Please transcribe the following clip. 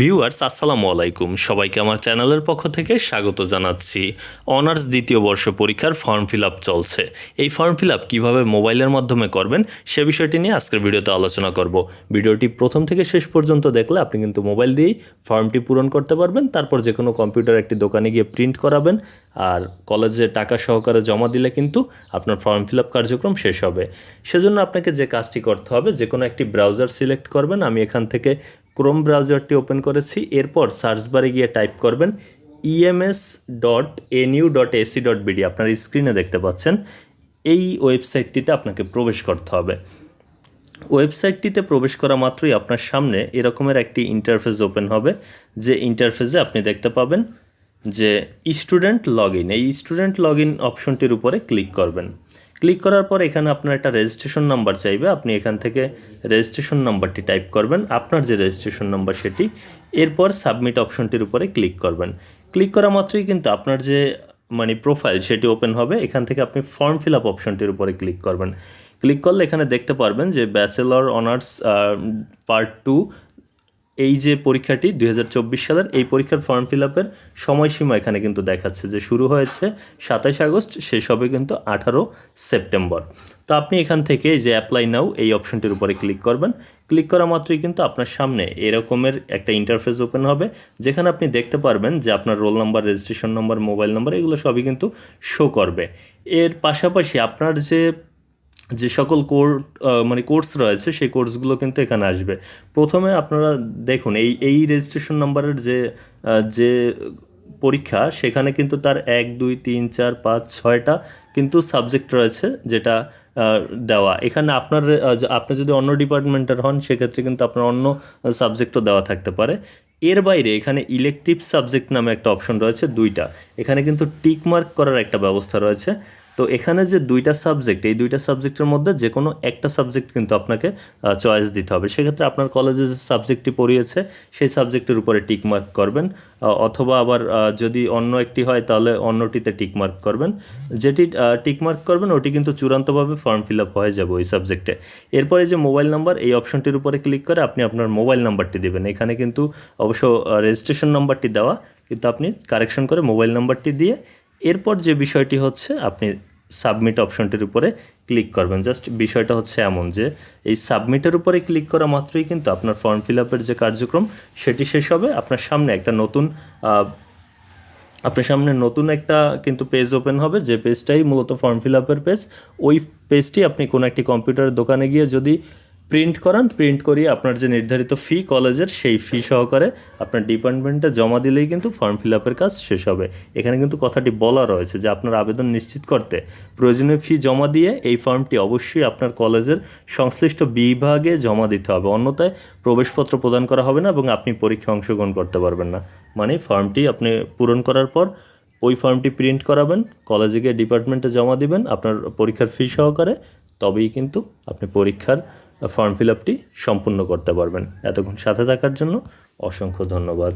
Viewers, আসসালামু আলাইকুম। সবাইকে আমার চ্যানেলের পক্ষ থেকে স্বাগত জানাচ্ছি। অনার্স দ্বিতীয় বর্ষ পরীক্ষার ফর্ম ফিল চলছে। এই ফর্ম ফিল কীভাবে মোবাইলের মাধ্যমে করবেন, সে বিষয়টি নিয়ে আজকের ভিডিওতে আলোচনা করব। ভিডিওটি প্রথম থেকে শেষ পর্যন্ত দেখলে আপনি কিন্তু মোবাইল দিয়েই ফর্মটি পূরণ করতে পারবেন, তারপর যে কোনো কম্পিউটার একটি দোকানে গিয়ে প্রিন্ট করাবেন, আর কলেজে টাকা সহকারে জমা দিলে কিন্তু আপনার ফর্ম ফিল কার্যক্রম শেষ হবে। সেজন্য আপনাকে যে কাজটি করতে হবে যে কোনো একটি ব্রাউজার সিলেক্ট করবেন। আমি এখান থেকে ক্রোম ব্রাউজারটি ওপেন করেছি, এরপর সার্চ বারে গিয়ে টাইপ করবেন EMS dot NU dot AC dot BD আপনার স্ক্রিনে দেখতে পাচ্ছেন, এই ওয়েবসাইটটিতে আপনাকে প্রবেশ করতে হবে। ওয়েবসাইটটিতে প্রবেশ করা মাত্রই আপনার সামনে এরকমের একটি ইন্টারফেস ওপেন হবে, যে ইন্টারফেসে আপনি দেখতে পাবেন যে স্টুডেন্ট লগ এই স্টুডেন্ট লগ অপশনটির উপরে ক্লিক করবেন। ক্লিক করার পর এখানে আপনার একটা রেজিস্ট্রেশন নাম্বার চাইবে। আপনি এখান থেকে রেজিস্ট্রেশন নাম্বারটি টাইপ করবেন। আপনার যে রেজিস্ট্রেশন নাম্বার সেটি এরপর সাবমিট অপশনটির উপরে ক্লিক করবেন। ক্লিক করা মাত্রই কিন্তু আপনার যে মানে প্রোফাইল সেটি ওপেন হবে। এখান থেকে আপনি ফর্ম ফিল আপ অপশনটির উপরে ক্লিক করবেন। ক্লিক করলে এখানে দেখতে পারবেন যে ব্যাচেলর অনার্স পার্ট টু এই যে পরীক্ষাটি দুই হাজার চব্বিশ সালের এই পরীক্ষার ফর্ম ফিল আপের সময়সীমা এখানে কিন্তু দেখাচ্ছে যে শুরু হয়েছে সাতাশ আগস্ট, শেষ হবে কিন্তু আঠারো সেপ্টেম্বর। তো আপনি এখান থেকে যে অ্যাপ্লাই নাও এই অপশনটির উপরে ক্লিক করবেন। ক্লিক করা মাত্রই কিন্তু আপনার সামনে এরকমের একটা ইন্টারফেস ওপেন হবে, যেখানে আপনি দেখতে পারবেন যে আপনার roll number registration number mobile number এগুলো সবই কিন্তু শো করবে। এর পাশাপাশি আপনার যে যে সকল কোর্স মানে কোর্স রয়েছে, সেই কোর্সগুলো কিন্তু এখানে আসবে। প্রথমে আপনারা দেখুন, এই এই রেজিস্ট্রেশন নাম্বারের যে যে পরীক্ষা, সেখানে কিন্তু তার এক, দুই, তিন, চার, পাঁচ, ছয়টা কিন্তু সাবজেক্ট রয়েছে যেটা দেওয়া। এখানে আপনার আপনি যদি অন্য ডিপার্টমেন্টের হন, সেক্ষেত্রে কিন্তু আপনার অন্য সাবজেক্টও দেওয়া থাকতে পারে। এর বাইরে এখানে ইলেকটিভ সাবজেক্ট নামে একটা অপশন রয়েছে, দুইটা। এখানে কিন্তু টিক মার্ক করার একটা ব্যবস্থা রয়েছে। তো এখানে যে দুইটা সাবজেক্ট এই দুইটা সাবজেক্টের মধ্যে যে কোনো একটা সাবজেক্ট কিন্তু আপনাকে চয়েস দিতে হবে। সেক্ষেত্রে আপনার কলেজে যে সাবজেক্টটি পড়িয়েছে, সেই সাবজেক্টের উপরে টিকমার্ক করবেন অথবা আবার যদি অন্য একটি হয় তাহলে অন্যটিতে টিকমার্ক করবেন। যেটি টিকমার্ক করবেন, ওটি কিন্তু চূড়ান্তভাবে ফর্ম ফিল আপ হয়ে যাবে ওই সাবজেক্টে এরপরে যে মোবাইল নাম্বার এই অপশনটির উপরে ক্লিক করে আপনি আপনার মোবাইল নাম্বারটি দেবেন। এখানে কিন্তু অবশ্য রেজিস্ট্রেশন নাম্বারটি দেওয়া, কিন্তু আপনি কারেকশন করে মোবাইল নাম্বারটি দিয়ে এরপর যে বিষয়টি হচ্ছে, আপনি সাবমিট অপশনটির উপরে ক্লিক করবেন। জাস্ট বিষয়টা হচ্ছে এমন যে, এই সাবমিটের উপরে ক্লিক করা মাত্রই কিন্তু আপনার ফর্ম ফিল আপের যে কার্যক্রম, সেটি শেষ হবে। আপনার সামনে একটা নতুন আপনার সামনে নতুন একটা কিন্তু পেজ ওপেন হবে। যে পেজটাই মূলত ফর্ম ফিল আপের পেজ ওই পেজটি আপনি কোনো একটি কম্পিউটারের দোকানে গিয়ে যদি প্রিন্ট করান প্রিন্ট করিয়ে আপনার যে নির্ধারিত ফি কলেজের সেই ফি সহকারে আপনার ডিপার্টমেন্টে জমা দিলেই কিন্তু ফর্ম ফিল আপের কাজ শেষ হবে। এখানে কিন্তু কথাটি বলা রয়েছে যে আপনার আবেদন নিশ্চিত করতে প্রয়োজনীয় ফি জমা দিয়ে এই ফর্মটি অবশ্যই আপনার কলেজের সংশ্লিষ্ট বিভাগে জমা দিতে হবে। অন্যথায় প্রবেশপত্র প্রদান করা হবে না এবং আপনি পরীক্ষায় অংশগ্রহণ করতে পারবেন না। মানে ফর্মটি আপনি পূরণ করার পর ওই ফর্মটি প্রিন্ট করাবেন কলেজে গিয়ে ডিপার্টমেন্টে জমা দিবেন, আপনার পরীক্ষার ফি সহকারে, তবেই কিন্তু আপনি পরীক্ষার ফর্ম ফিল আপটি সম্পূর্ণ করতে পারবেন। এতক্ষণ সাথে থাকার জন্য অসংখ্য ধন্যবাদ।